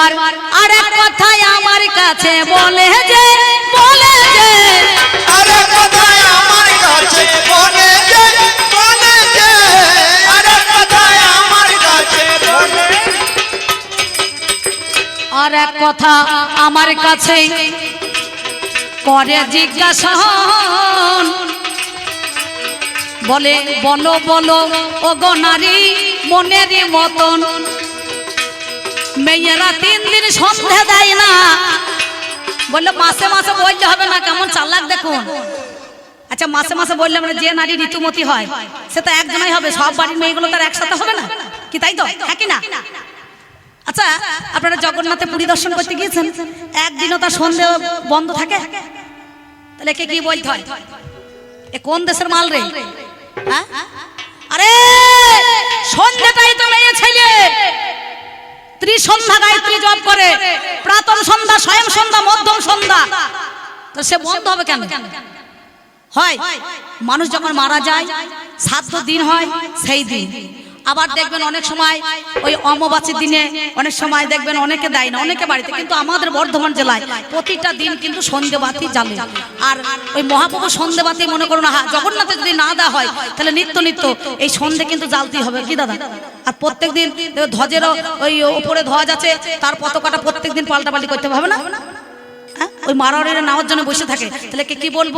আর এক কথায় আমার কাছে বলে যে বলে যে। আরে কথায় আমার কাছে বলে যে বলে যে। আরে কথায় আমার কাছে বলে আর এক কথা আমার কাছে করে জিজ্ঞাসা বলে বলো বলো ও গো নারী মনেরই মতন। মেয়েরা তিন দিন সন্ধে দেয় না। বলল, মাসে মাসে বললে হবে না, কেমন চালাক দেখুন। আচ্ছা মাসে মাসে বললে মানে যে নারী ঋতুমতি হয়, সে তো একজনই হবে, সব বাড়ির মেয়েগুলো তার একসাথে হবে না। কি তাই তো? হ্যাঁ কি না? আচ্ছা আপনারা জগন্নাথে পুরী দর্শন করতে গিয়েছেন? একদিনও তার সন্ধে বন্ধ থাকে? তাহলে কে কি বলতে হয়? এ কোন দেশের মাল রে? হ্যাঁ? আরে সন্ধ্যাটাই তো মেয়ে ছেলে। ত্রিসন্ধ্যা গায়ত্রী জপ করে প্রাতন সন্ধ্যা, স্বয়ং সন্ধ্যা, মধ্যম সন্ধ্যা। তো সে বন্ধ হবে কেন? হয়, মানুষ যখন মারা যায়, সাত দিন হয়, সেই দিন। আবার দেখবেন অনেক সময় ওই অমাবাসীর দিনে অনেক সময় দেখবেন অনেকে দেয় না, অনেকে বাড়িতে। কিন্তু আমাদের বর্ধমান জেলায় প্রতিটা দিন কিন্তু সন্ধেবাতি জ্বালে। আর ওই মহাপ্রভু সন্ধেবাতি মনে করুন জগন্নাথে যদি না দেওয়া হয়, তাহলে নিত্য নিত্য এই সন্ধে কিন্তু জ্বালতেই হবে, কি দাদা? আর প্রত্যেক দিন ধ্বজেরও ওই উপরে ধ্বজ আছে, তার পতাকাটা প্রত্যেক দিন পাল্টাপাল্টি করতে হবে না? হ্যাঁ? ওই মারাড়িরা নাওয়ার জন্য বসে থাকে। তাহলে কে কি বলব?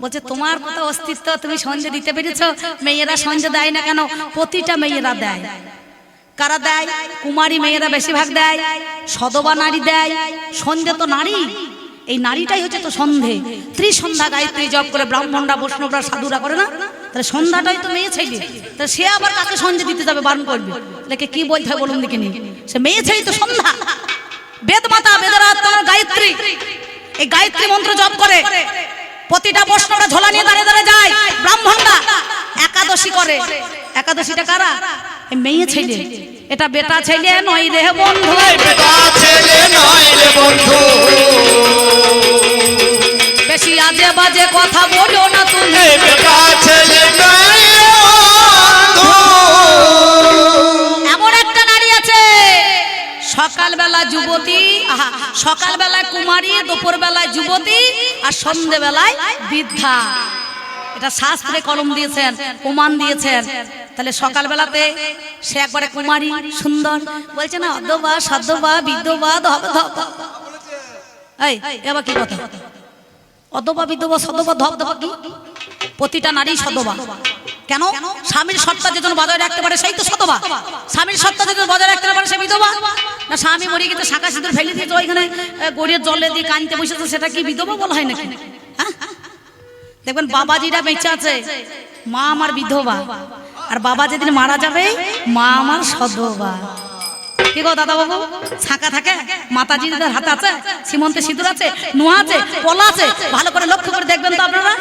বলছে, তোমার কত অস্তিত্ব তুমি সঞ্জয় দিতে পেরেছ? মেয়েরা সঞ্জয় দেয় না কেন? প্রতিটা মেয়েরা দেয়। কারা দেয়? কুমারী মেয়েরা বেশিরভাগ দেয়, সদবা নারী দেয় সন্ধে তো নারী। এই নারীটাই হচ্ছে তো সন্ধে ত্রিসন্ধ্যা গায়ত্রী জপ করে ব্রাহ্মণরা, বৈষ্ণবরা, সাধুরা করে না? তাহলে সন্ধ্যাটাই তো মেয়ে ছেলে। তাহলে সে আবার কাকে সঞ্জয় দিতে যাবে, বারণ করবে? তাহলে কে বলতে হয় বলুন দেখিনি? সে মেয়ে ছেলে তো সন্ধ্যা। বেদ মাতা বেদরা তোমার গায়ত্রী। এই গায়ত্রী মন্ত্র জপ করে। প্রতিটা বৈষ্ণবরা ঝোলা নিয়ে দাঁড়িয়ে দাঁড়িয়ে যায়। ব্রাহ্মণরা একাদশী করে। একাদশীটা কারা? মেয়ে ছেলে। এটা বেটা ছেলে নয় রে বন্ধু। বেটা ছেলে নয় রে বন্ধু। বেশি আজে বাজে কথা বলো না তুমি। বেটা ছেলে নয় সকালবেলা যুবতী সকালবেলায় কুমারী, দুপুরবেলায় যুবতী আর সন্ধেবেলায় বৃদ্ধা। এটা শাস্ত্রে কলম দিয়েছেন, প্রমাণ দিয়েছেন। তাহলে সকালবেলাতে সে একবারে কুমারী, সুন্দর, বলছে না অদ্যবা সদ্যবা বিদ্যবা এই এবার কি কথা? অদবা বিধবা সদবা ধব ধবা কি প্রতিটা নারী সদবা কেন? স্বামীর সত্তা যেজন বজায় রাখতে পারে, সেই তো সদবা স্বামীর সত্তা যেজন বজায় রাখতে পারে, সে বিধবা। না, স্বামী মরে গেছে, শাঁখা সিঁদুর ফেলে দিয়েছে ওইখানে গড়িয়ে জলে দিয়ে কানতে বসেছে, সেটা কি বিধবা বলা হয় নাকি? হ্যাঁ? দেখবেন, বাবাজিরা বেঁচে আছে, মা আমার বিধবা। আর বাবা যেদিন মারা যাবে, মা আমার সদবা কি গো দাদা বাবু ছাকা থাকে, মাতাজিদের হাত আছে সীমন্তে সিঁদুর আছে, নোয়া আছে, পলা আছে, ভালো করে লক্ষ্য করে দেখবেন তো আপনারা।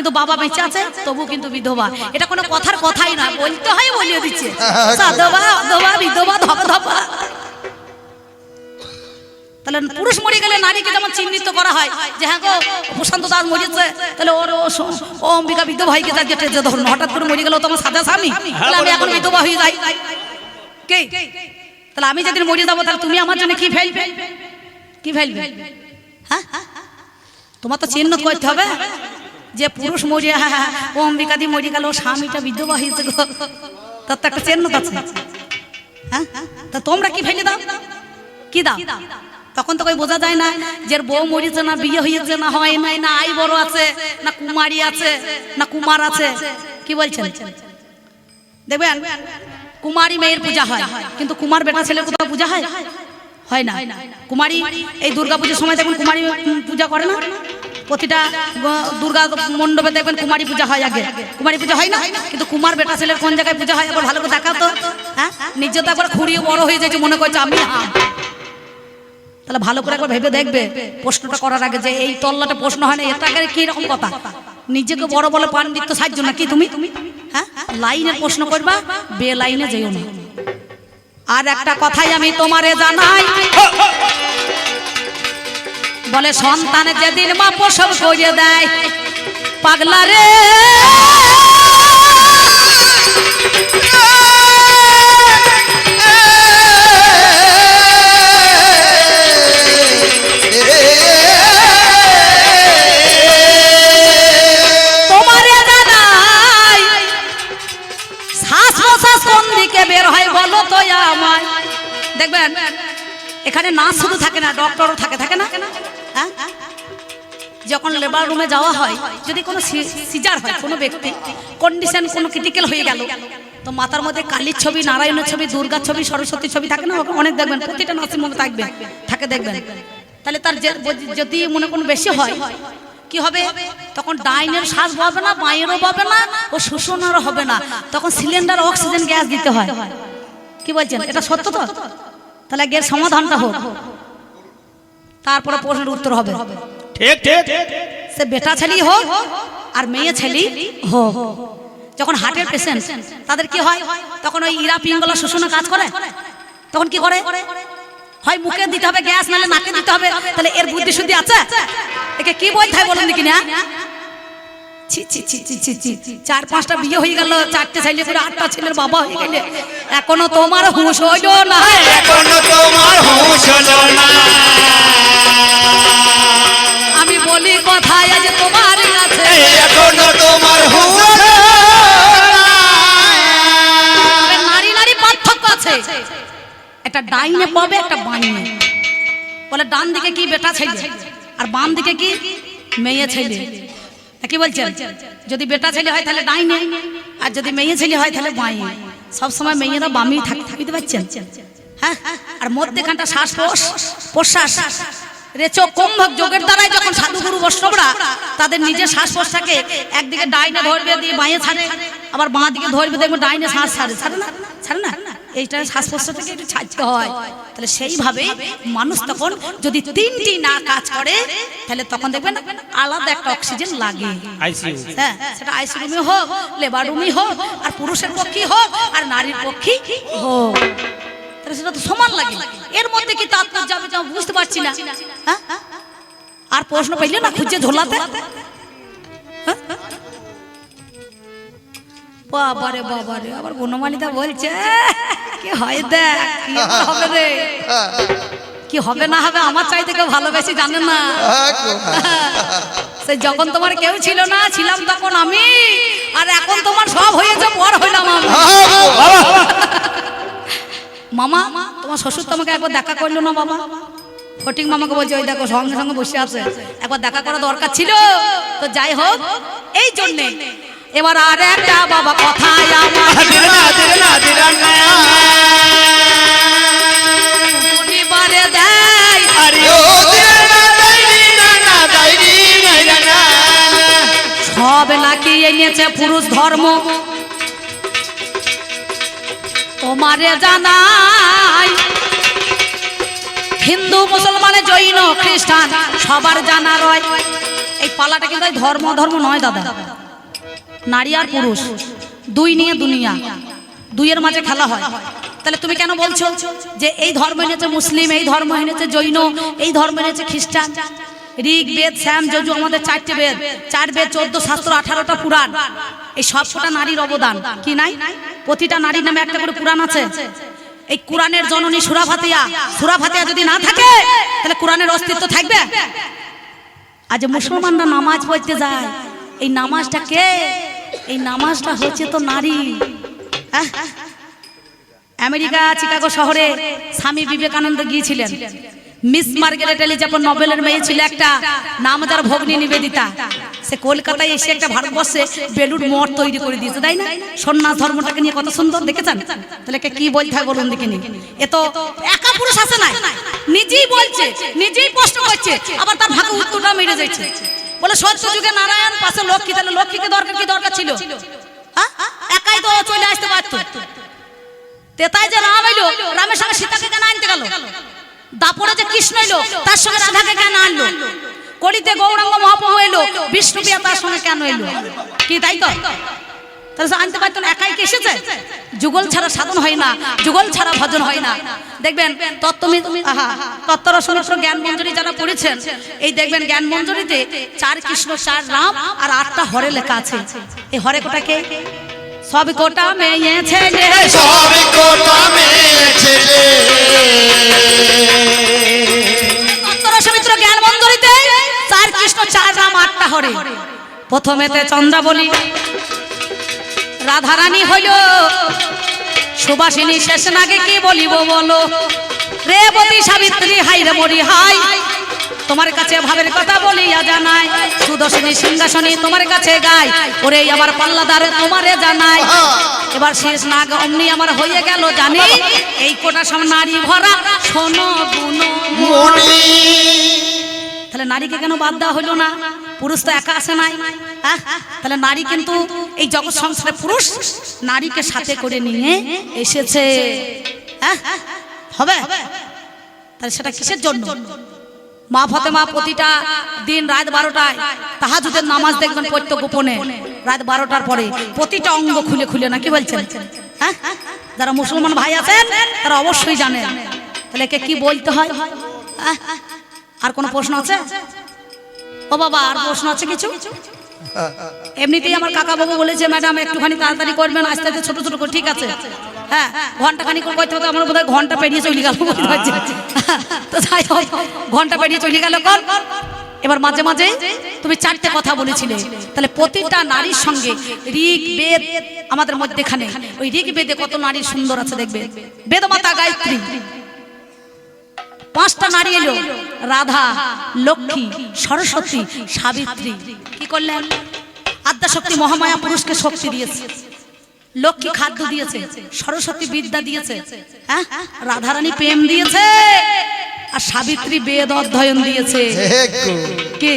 কিন্তু বাবা বেঁচে আছে তবু কিন্তু বিধবা। এটা কোনো কথার কথাই নয় বলতে হয় বলিয়ে দিচ্ছে। সাধবা অধবা বিধবা ধবা ধবা তাহলে পুরুষ মরে গেলে নারীকে যেমন চিহ্নিত করা হয় যে হ্যাঁ গো প্রশান্ত দাস মরেছে তাহলে ওর ও অম্বিকা বিধবা হয়ে গেছে আজকে যে ধরুন হঠাৎ করে মরে গেল তো আমার সাদা স্বামী। তাহলে আমি এখন বিধবা হয়ে যাই। কে? তাহলে আমি যেদিন মরে যাব তাহলে তুমি আমার জন্য কি ফেলবে? কি ফেলবে? হ্যাঁ? তোমার তো চিহ্ন করতে হবে। যে পুরুষ মরিয়া ও অম্বিকাদি মরে গেল, স্বামীটা বিধবা হয়েছে গো তার তো একটা চিহ্ন আছে। হ্যাঁ? তা তোমরা কি ফেলে দাও? কি দাও? তখন তো বোঝা যায় না যে বউ মরিছে না, বিয়ে হয়েছে না, হয় নাই, না আই বড় আছে, না কুমারী আছে, না কুমার আছে। কি বলছেন? দেখবেন, কুমারী মেয়ের পূজা হয়, কিন্তু কুমার বেটা ছেলে কোথাও পূজা হয়? হয় না। কুমারী এই দুর্গা পুজোর সময় দেখুন কুমারী পূজা করে না? প্রতিটা দুর্গা মণ্ডপে দেখবেন কুমারী পূজা হয় আগে। কুমারী পূজা হয় না? কিন্তু কুমার বেটা ছেলের কোন জায়গায় পূজা হয়? একবার ভালো করে দেখাও তো। হ্যাঁ? নিজে তো একবার খুঁড়িয়ে বড় হয়ে যাচ্ছে, মনে করছে আমি তাহলে ভালো করে একবার ভেবে দেখবে। প্রশ্নটা করার আগে যে এই তল্লাটা প্রশ্ন হয় না এটাকে কি রকম কথা? নিজেকে বড় বলে পাণ্ডিত্য সাহায্য না কি তুমি? হ্যাঁ? লাইনে প্রশ্ন করবা, বে লাইনে যেও না। আর একটা কথাই আমি তোমারে জানাই। বলে, সন্তান যেদিন মা প্রসব করে দেয়, পাগলা রে। বের হয় বলো তো আমায়। দেখবেন, এখানে না শুধু থাকে না, ডক্টরও থাকে। যখন লেবার রুমে যাওয়া হয়, যদি কোনো সিজার হয় কোনো ব্যক্তি কন্ডিশন কোনো ক্রিটিক্যাল হয়ে গেল, তো মাথার মধ্যে কালীর ছবি, নারায়ণের ছবি, দুর্গার ছবি সরস্বতীর ছবি থাকে না অনেক দেখবেন, প্রতিটা নার্সিং হোমে থাকবে, থাকে দেখবেন। তাহলে তার যদি মনে কোনো বেশি হয়, কি হবে? তখন ডাইনের শ্বাস পাবে না, বাঁয়েরও পাবে না, ও শোষণারও হবে না, তখন সিলিন্ডার অক্সিজেন গ্যাস দিতে হয়। কি বলছেন? এটা সত্য তো? তাহলে গ্যাস সমাধানটা হোক। তারপরে প্রশ্নের উত্তর হবে। ঠিক ঠিক। সে বেটা ছেলে হোক আর মেয়ে ছেলে হোক। যখন হার্টের পেশেন্ট তাদের কি হয়? তখন ওই ইরা পিঙ্গলা শোষণে কাজ করে। তখন কি করে? হয় মুখে দিতে হবে গ্যাস নালে নাকে দিতে হবে। তাহলে এর বুদ্ধি শুদ্ধি আছে? একে কি বলতে হয় বলুন দেখি না। চার পাঁচটা বিয়ে হয়ে গেল চারটে ছেলে করে আটটা ছেলের বাবা হয়ে গেলে। এখনও তোমার হুঁশ হইল না। এখনও তোমার হুঁশ হলো না। বলি কথায় আজ তোমার কাছে। এখনও তোমার নারী নারী পার্থক্য আছে। একটা ডাইনে পাবে একটা বাঁয়ে বলে ডান দিকে কি বেটা ছেলে? আর বাম দিকে কি মেয়ে ছেলে? কি বলছেন? যদি বেটা ছেলে হয় তাহলে ডাইনে আর যদি মেয়ে ছেলে হয় তাহলে বাঁয়ে সব সময় মেয়েরা বামেই থাকে বুঝতে পারছেন? হ্যাঁ? আর মধ্যেখানটা শ্বাস প্রশ প্রশ্বাস। রেচো কুম্ভক যোগের দ্বারাই যখন সাধুগুরু বৈষ্ণবরা তাদের নিজের শ্বাস প্রশ্বাসটাকে একদিকে ডাইনে ধরবে দিয়ে বাঁয়ে ছাড়ে আবার বাঁ দিকে ধরবে দেখবে ডাইনে শ্বাস ছাড়ে। ছাড়ে না? ছাড়ে না? এইটা শ্বাস প্রশ্বাসটাকে একটু ছাড়তে হয়। তাহলে সেইভাবে মানুষ তখন যদি তিনটি না কাজ করে তাহলে তখন দেখবেন আলাদা একটা অক্সিজেন লাগে। হ্যাঁ সেটা আইসি রুমে হোক লেবার রুমে হোক আর পুরুষের পক্ষে হোক আর নারীর পক্ষে হোক। তাহলে সেটা তো সমান লাগে। এর মধ্যে কি তাৎপর্য যাবে বুঝতে পারছি না। হ্যাঁ? আর প্রশ্ন পাইলে না খুঁজে ঝোলাতে হ্যাঁ? বাবারে বাবারে, আবার বনমালিতা বলছে, কি হয় দেখ হবে রে? কি হবে না হবে আমার চাইতে কেউ ভালোবেসে জানে না। সে যখন তোমার কেউ ছিল না, ছিলাম তখন আমি, আর এখন তোমার সব হয়েছে বড় হইলাম আমি। মামা তোমার শ্বশুর তোমাকে একবার দেখা করল না বাবা। ফটিক মামাকে বলছে ওই দেখো সঙ্গে সঙ্গে বসে আছে। একবার দেখা করা দরকার ছিল। তো যাই হোক এই জন্যে। এবার আর একটা বাবা পরিবারে দেয়। আরে না। সব নাকি এনেছে পুরুষ ধর্ম। তোমারে জানাই, হিন্দু মুসলমানে জৈন খ্রিস্টান, সবার জানা রয়। এই পালাটা কিন্তু ধর্ম ধর্ম নয় দাদা। নারী আর পুরুষ, দুই নিয়ে দুনিয়া, দুইয়ের মাঝে খেলা হয়। তাহলে তুমি কেন বলছো যে এই ধর্ম এনেছে মুসলিম, এই ধর্ম এনেছে জৈন, এই ধর্ম এনেছে খ্রিস্টান? ঋগ, বেদ, শ্যাম, যজু, আমাদের চারটে বেদ। চার বেদ, চোদ্দ, শাস্ত্র, আঠারোটা পুরাণ। এই সবকটা নারীর অবদান। কি নাই? প্রতিটা নারীর নামে একটা করে পুরাণ আছে। এই কোরআনের জননী সুরাফাতিয়া সুরাফাতিয়া যদি না থাকে, তাহলে কোরআনের অস্তিত্ব থাকবে? আজ মুসলমানরা নামাজ পড়তে যায়। এই নামাজটা কে? এই নামাজটা হচ্ছে তো নারী। আমেরিকা, চিকাগো শহরে স্বামী বিবেকানন্দ গিয়েছিলেন। মিস মার্গারেট এলিজাবেথ নোবেলের মেয়ে ছিল একটা, নাম যার ভগ্নী নিবেদিতা। সে কলকাতায় এসে একটা ভারতবর্ষে বেলুর মঠ তৈরি করে দিয়েছে, তাই না? সন্ন্যাস ধর্মটাকে নিয়ে কত সুন্দর দেখেছেন? তাহলে কি বলতে হয় বলুন দেখে এ তো একা পুরুষ আছে না? নিজেই বলছে, নিজেই প্রশ্ন করছে, আবার তার ভাগে উত্তরটা মেরে যাচ্ছে বলে, সত্য যুগে নারায়ণ পাশে লক্ষ্মী, তাহলে লক্ষ্মীকে দরকার, কি দরকার ছিল? একাই তো চলে আসতে পারতো। তেতায় যে রাম এলো, রামের সঙ্গে সীতাকে কেন আনতে গেল? দাপরে যে কৃষ্ণ এলো, তার সঙ্গে রাধাকে কেন আনলো? কলিতে গৌরাঙ্গ মহাপ্রভু এলো, বিষ্ণুপ্রিয়া তার সঙ্গে কেন এলো? কি তাই তো? আনতে পারতো একাই কি এসেছে? যুগল ছাড়া সাধন হয় না, যুগল ছাড়া ভজন হয় না। দেখবেন, তত্ত্বমি আহা তত্ত্ব রসমিত্র জ্ঞান মঞ্জুরি যারা পড়েছেন, এই দেখবেন জ্ঞান মঞ্জুরিতে চার কৃষ্ণ, চার রাম আর আটটা হরে লেখা আছে। এই হরে কোটাকে সব কোটা মেয়ে ছেলে সবই কোটা মেয়ে হরে প্রথমেতে চন্দ্রাবলী। রাধারানী হইল সুবাসিনী শেষ নাগে কি বলিব বলো? সাবিত্রী হাই রে মরি হাই তোমার কাছে ভাবের কথা বলিয়া জানাই। সুদর্শনী সিংহাসনী তোমার কাছে গাই ওরে আমার পাল্লাদার তোমারে জানাই। এবার শেষ নাগ অমনি আমার হয়ে গেল জানি? এই কোটা সব নারী ভরা শোনো মনি তাহলে নারীকে কেন বাদ দেওয়া হলো না? পুরুষ তো একা আসে নাই হ্যাঁ? তাহলে নারী কিন্তু এই জগৎ সংসারে পুরুষ, নারীকে সাথে করে নিয়ে এসেছে হ্যাঁ? হবে? তাহলে সেটা কিসের জন্য? মা ফতেমা প্রতিটা দিন রাত বারোটায় তাহাজুদের নামাজ দেখবেন পড়তো গোপনে, রাত বারোটার পরে প্রতিটা অঙ্গ খুলে খুলে না, কি বলছেন? হ্যাঁ? যারা মুসলমান ভাই আছেন, তারা অবশ্যই জানেন। তাহলে একে কি বলতে হয়? হ্যাঁ? আর কোনো প্রশ্ন আছে? ও বাবা, আর প্রশ্ন আছে কিছু? এমনিতেই আমার কাকা বাবু বলেছে, ম্যাডাম, একটুখানি তাড়াতাড়ি করবেন, আস্তে আস্তে ছোট ছোট করে, ঠিক আছে? হ্যাঁ করতে বোধহয় ঘণ্টা চলে গেল তো হোক, ঘণ্টা চলে এবার মাঝে মাঝে তুমি চারটে কথা বলেছিলে। তাহলে প্রতিটা নারীর সঙ্গে আমাদের মধ্যেখানে, ওই ঋক বেদে কত নারী সুন্দর আছে দেখবে? বেদমাতা, গায়ত্রী। পাঁচটা নারী এলো। রাধা লক্ষ্মী সরস্বতী সাবিত্রী। কি করলেন? আদ্যাশক্তি মহামায়া পুরুষকে শক্তি দিয়েছে। লক্ষ্মী খাদ্য দিয়েছে। সরস্বতী বিদ্যা দিয়েছে। হ্যাঁ? রাধারানী প্রেম দিয়েছে। আর সাবিত্রী বেদ অধ্যয়ন দিয়েছে। কে?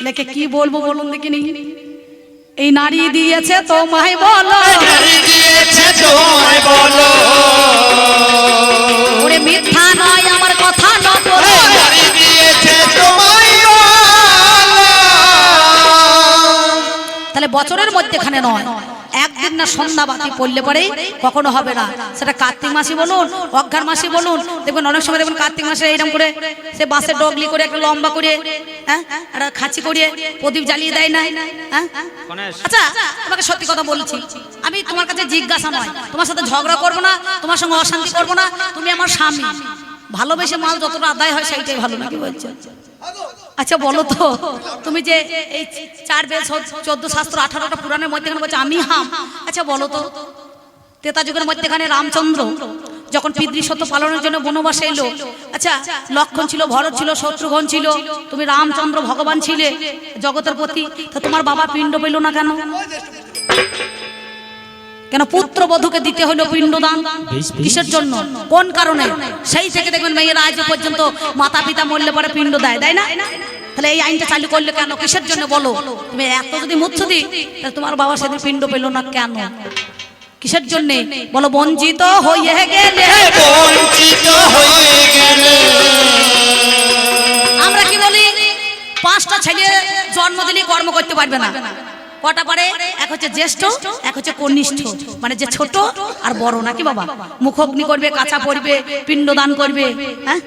এটাকে কি বলব বলুন দেখিনি? এই নারী দিয়েছে তোমায় বলো। তোমায় বলো। ওরে মিথ্যা নয় আমার কথা দিয়েছে তোমায় তাহলে বছরের মধ্যেখানে নয়। একদিন না সন্ধ্যা বাতি পড়লে পরে কখনো হবে না। সেটা কার্তিক মাসি বলুন অজ্ঞান মাসি বলুন। দেখবেন অনেক সময় দেখবেন কার্তিক মাসে এরকম করে সে বাসে ডগলি করে একটা লম্বা করে হ্যাঁ একটা খাঁচি করে প্রদীপ জ্বালিয়ে দেয় না হ্যাঁ? আচ্ছা তোমাকে সত্যি কথা বলছি। আমি তোমার কাছে জিজ্ঞাসা নয়। তোমার সাথে ঝগড়া করব না তোমার সঙ্গে অশান্তি করব না। তুমি আমার স্বামী। ভালোবেসে মাল যতটা আদায় হয় সেইটাই ভালো নাকি বলছো? আচ্ছা বলো তো, তুমি যে এই চার বেল চোদ্দ শাস্ত্র আঠারোটা পুরাণের মধ্যেখানে বলছো, আমি হাম। আচ্ছা বলো তো তেতা যুগের মধ্যেখানে রামচন্দ্র যখন পিতৃসত্য পালনের জন্য বনবাসে এলো আচ্ছা লক্ষণ ছিল, ভরত ছিল, শত্রুঘ্ন ছিল, তুমি রামচন্দ্র ভগবান ছিলে জগতের প্রতি তোমার বাবা পিণ্ড পেল না কেন? কেন পুত্র বধূকে দিতে হলো পিণ্ডদান? কিসের জন্য? কোন কারণে? সেই থেকে দেখবেন মেয়েরা আজ পর্যন্ত মাতা পিতা মরলে পরে পিণ্ড দেয় তাই না? তাহলে এই আইনটা চালু করলে কেন? কিসের জন্য বলো? তুমি এত যদি মুচ্ছুদি তাহলে তোমার বাবা সেদিন পিণ্ড পেল না কেন? কিসের জন্যে? বলো বঞ্চিত হয়ে গেলে। বঞ্চিত হয়ে গেলে। আমরা কি বলি? পাঁচটা ছেলে জন্ম দিলে কর্ম করতে পারবে না। কটা পারে? এক হচ্ছে জ্যেষ্ঠ, এক হচ্ছে কনিষ্ঠ। মানে যে ছোট আর বড় নাকি বাবা? মুখগ্নি করবে, কাঁচা পড়বে পিণ্ডদান করবে হ্যাঁ?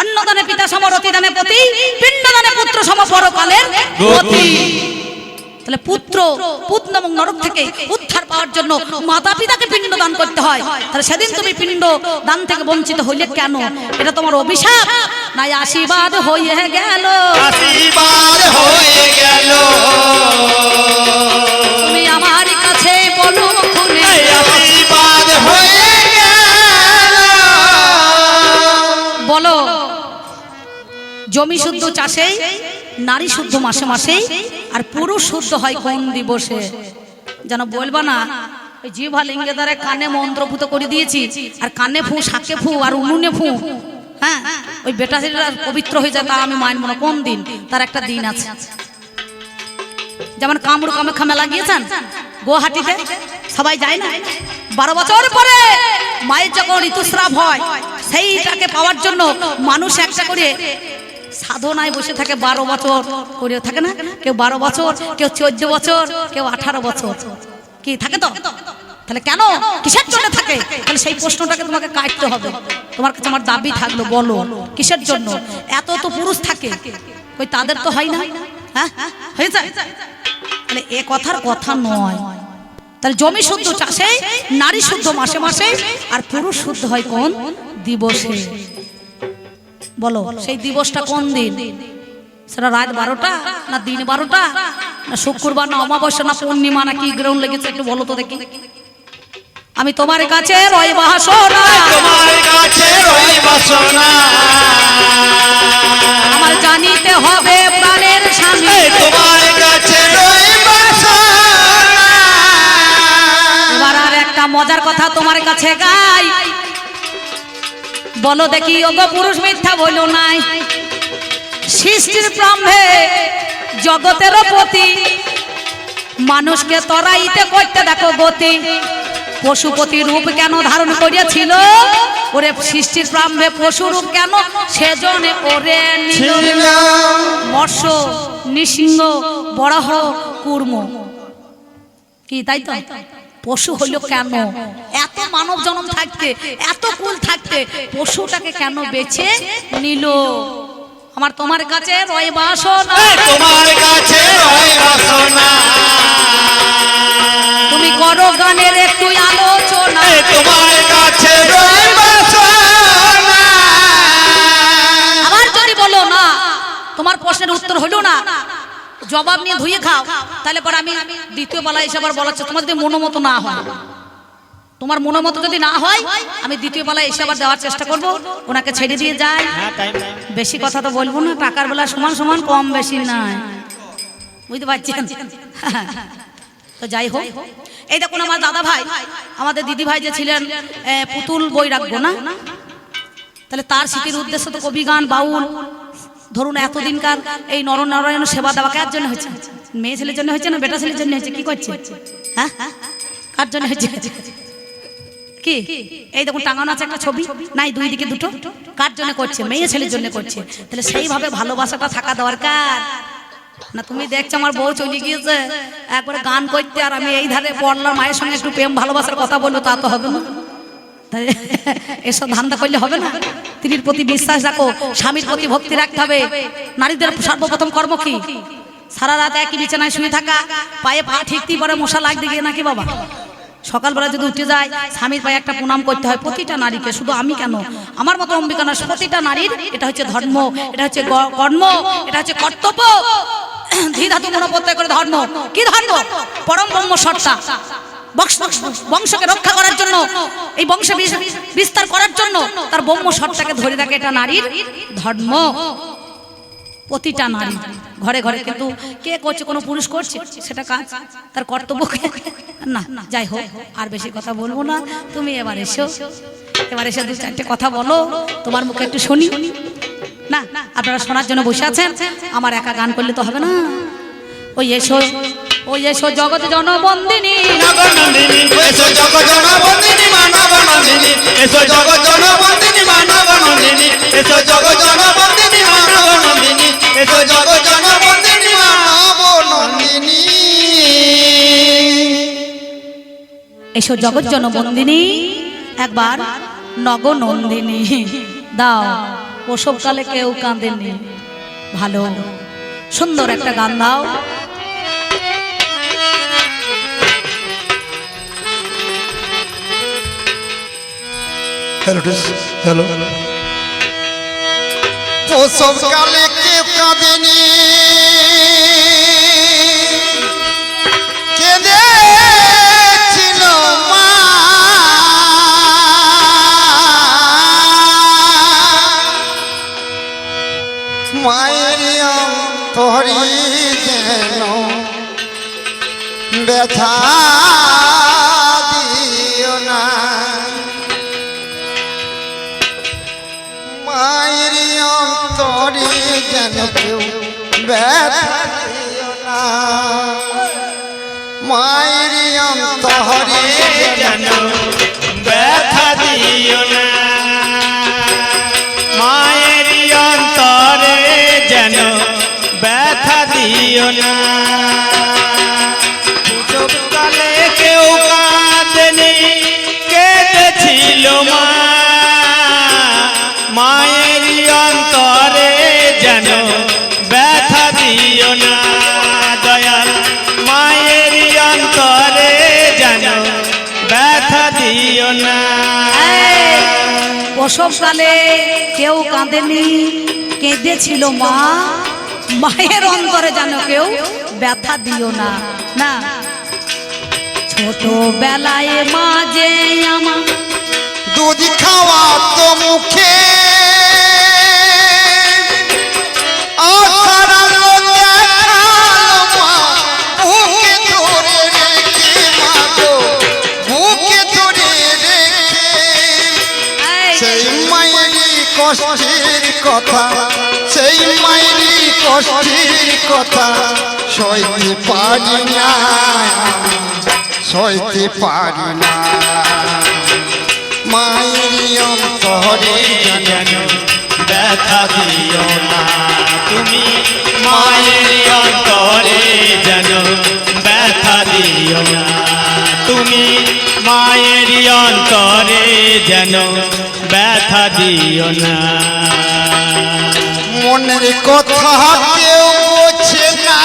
অন্নদানে পিতা সম, রতিদানে পতি, পিণ্ডদানে পুত্র সম, পরকালের গতি তাহলে পুত্র পুত্র এবং নরক থেকে উদ্ধার পাওয়ার জন্য মাতা পিতাকে পিণ্ড দান করতে হয়। তাহলে সেদিন তুমি পিণ্ড দান থেকে বঞ্চিত হইলে কেন? এটা তোমার অভিশাপ। নাই আশীর্বাদ হয়ে গেল। আশীর্বাদ হয়ে গেল। তুমি আমার কাছে বলো খুলে আশীর্বাদ হয়ে গেল। বলো জমি শুদ্ধ চাষে নারী শুদ্ধ মাসে মাসে আর পুরুষ শুদ্ধ হয় কোন দিবসে? যেন বলবা না জিভা লিঙ্গে দ্বারা কানে মন্ত্রভূত করে দিয়েছি আর কানে ফু শাকে ফু আর উনুনে ফু। হ্যাঁ? ওই বেটা ছেলেরা পবিত্র হয়ে যায় তা আমি মানব না। কোন দিন? তার একটা দিন আছে। যেমন কামড় কামাখ্যা মেলা গিয়েছেন গুয়াহাটিতে, সবাই যায় না? বারো বছর পরে মায়ের যখন ঋতুস্রাব হয়, সেইটাকে পাওয়ার জন্য মানুষ একটা করে সাধনায় বসে থাকে বারো বছর করে থাকে না। কেউ বারো বছর, কেউ চোদ্দ বছর, কেউ আঠারো বছর। কি, থাকে তো? তাহলে কেন? কিসের জন্য থাকে? তাহলে সেই প্রশ্নটাকে তোমাকে কাটতে হবে। তোমার কাছে আমার দাবি থাকল, বলো। কিসের জন্য? এত তো পুরুষ থাকে। ওই তাদের তো হয় না? হ্যাঁ? তাহলে এ কথার কথা নয়। তাহলে জমি শুদ্ধ চাষে, নারী শুদ্ধ মাসে মাসে, আর পুরুষ শুদ্ধ হয় কোন? দিবসে। বলো, সেই দিবসটা কোন দিন? সেটা রাত বারোটা না দিন বারোটা? না শুক্রবার না অমাবস্যা না পূর্ণিমা না কি গ্রহণ লেগেছে একটু বলো তো দেখি। আমি তোমার কাছে রয় বাসনা। তোমার কাছে রই বাসনা। আমার জানিতে হবে প্রাণের স্বামী। তোমার কাছে রই বাসনা। এবার আর একটা মজার কথা তোমার কাছে গাই। বলো দেখি ওগো পুরুষ মিথ্যা বলো নাই। সৃষ্টির প্রাম্ভে জগতের প্রতি। মানুষকে তরাইতে করতে দেখো গতি। পশুপতি রূপ কেন ধারণ করিয়াছিল? ওরে সৃষ্টির প্রাম্ভে পশু রূপ কেন? সেজনে ওরে মৎস্য নৃসিংহ বরাহ কুর্ম। কি তাই তো? পশু হইল কেন? এত মানব জন্ম থাকতে এত কুল থাকতে পশুটাকে কেন বেছে নিল? আমার তোমার কাছে রয় বাসনা। তোমার কাছে রই বাসনা। তুমি করো গানের একটু আলোচনা। তোমার কাছে রই আবার যদি বলো না তোমার প্রশ্নের উত্তর হইল না জবাব নিয়ে ধুয়ে খাও। তাহলে পর আমি দ্বিতীয় বেলা এসে আবার বলাচ্ছি তোমার যদি মনোমতো না হয় তোমার মনোমতো যদি না হয় আমি দ্বিতীয় বেলায় এসে আবার দেওয়ার চেষ্টা করব। ওনাকে ছেড়ে দিয়ে যাই। বেশি কথা তো বলব না টাকার বেলা সমান সমান কম বেশি নাই। বুঝতে পারছেন? তো যাই হোক এই দেখুন আমার দাদা ভাই আমাদের দিদি ভাই যে ছিলেন পুতুল বই রাখব না? তাহলে তার স্মৃতির উদ্দেশ্য তো কবি গান বাউল। ধরুন এতদিনকার এই নরনারায়ণ সেবা দেওয়া কার জন্য হয়েছে? মেয়ে ছেলের জন্য হয়েছে না বেটা ছেলের জন্য হয়েছে? কি করছে? হ্যাঁ? কার জন্য হয়েছে? কি? এই দেখুন টাঙানো আছে একটা ছবি। নাই দুই দিকে দুটো। কার জন্য করছে? মেয়ে ছেলের জন্য করছে। তাহলে সেইভাবে ভালোবাসাটা থাকা দরকার। না, তুমি দেখছ আমার বউ চলে গিয়েছে। একবারে গান করতে আর আমি এই ধারে পড়লাম, মায়ের সঙ্গে একটু প্রেম, ভালোবাসার কথা বলল, তা তো হবে না। এসব ধান্দা করলে হবে না। স্ত্রীর প্রতি বিশ্বাস রাখো, স্বামীর প্রতি ভক্তি রাখতে হবে। নারীদের সর্বপ্রথম কর্ম কি? সারা রাত একই বিছানায় শুয়ে থাকা, পায়ে পা ঠিকতেই পরে মশা লাগতে গিয়ে নাকি বাবা? সকালবেলা যদি উঠে যায়, স্বামীর পায়ে একটা প্রণাম করতে হয়, প্রতিটা নারীকে, শুধু আমি কেন? আমার মতো অম্বিকা না, প্রতিটা নারীর, এটা হচ্ছে ধর্ম, এটা হচ্ছে কর্ম, এটা হচ্ছে কর্তব্য। ধাতু মনো প্রত্যয় করে ধর্ম। কি ধর্ম? পরম ব্রহ্ম সত্তা। বংশ- বংশকে রক্ষা করার জন্য, এই বংশ বিস্তার করার জন্য তার ব্রহ্ম সত্তাকে ধরে রাখে এটা নারীর ধর্ম। প্রতিটা নারী ঘরে ঘরে কিন্তু কে করছে, কোনো পুরুষ করছে, সেটা কাজ। তার কর্তব্য না, যাই হোক, আর বেশি কথা বলব না। তুমি এবার এসো। এবার এসে দু চারটে কথা বলো। তোমার মুখে একটু শুনি। না আপনারা শোনার জন্য বসে আছেন। আমার একা গান করলে তো হবে না। ওই এসো ওই এসো জগৎ জনবন্দিনী। এসো জনবন্দিনী জনবন্দিনী জনবন্দিনী জনবন্দিনী জগৎ জনবন্দিনী একবার নগনন্দিনী। দাও। প্রসবকালে কেউ কাঁদেনি ভালো সুন্দর একটা গান দাও। হ্যালো হ্যালো প্রসব কালে কেউ কাঁদেনি। মায়ের অন্তরে যেন কেউ ব্যথা না। মায়ের অন্তরে যেন ব্যথা দিও না। মায়ের অন্তরে যেন ব্যথা দিও না। দিও না। প্রসবকালে কেউ কাঁদেনি কেঁদেছিল মা। মায়ের অন্তরে যেন কেউ ব্যথা দিও না। না। ছোট বেলায় মা যে আমার দুধ খাওয়া তো মুখে। কষ্টের কথা, সেই মায়েরই কষ্টের কথা, সইতে পারি না, সইতে পারি না। মায়েরই অন্তরে ব্যথা দিও না। তুমি মায়ের অন্তরে ব্যথা দিও না। তুমি অন্তরে যেন ব্যথা দিও না। মনের কথা কেউ বোঝে না।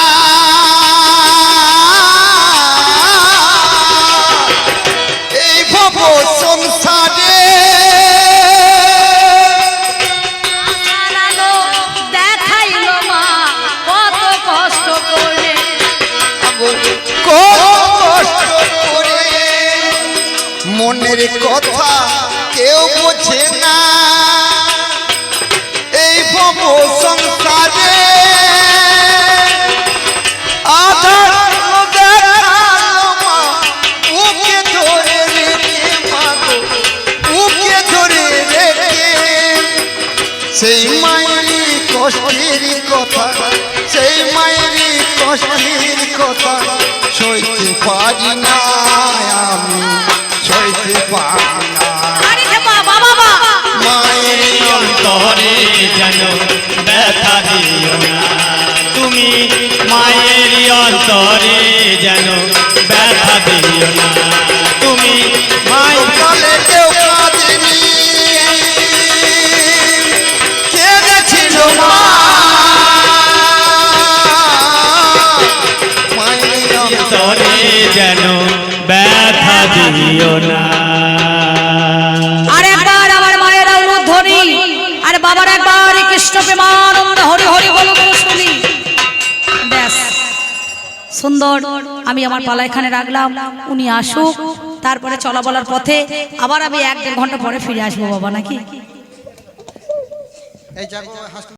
এই ভব সংসারে হারালো দেখাইলো মা কত কষ্ট করে। কত কষ্ট করে। মনের কথা কেউ বোঝে না। এই ভব সংসারে সেই মায়েরই কষ্টের কথা, সেই মায়েরই কষ্টের কথা সইতে পারি না আমি, সইতে পারি অন্তরে যেন ব্যথা দিও না। তুমি মায়ের অন্তরে যেন ব্যথা দিও না। তুমি মায়ের সকালে কেউ কাঁদেনি। কেঁদেছিল মা? মায়েরই অন্তরে যেন ব্যথা দিও না। আমি আমার পালা এখানে রাখলাম, উনি আসুক, তারপরে চলা বলার পথে আবার আমি এক দেড় ঘণ্টা পরে ফিরে আসব বাবা, নাকি?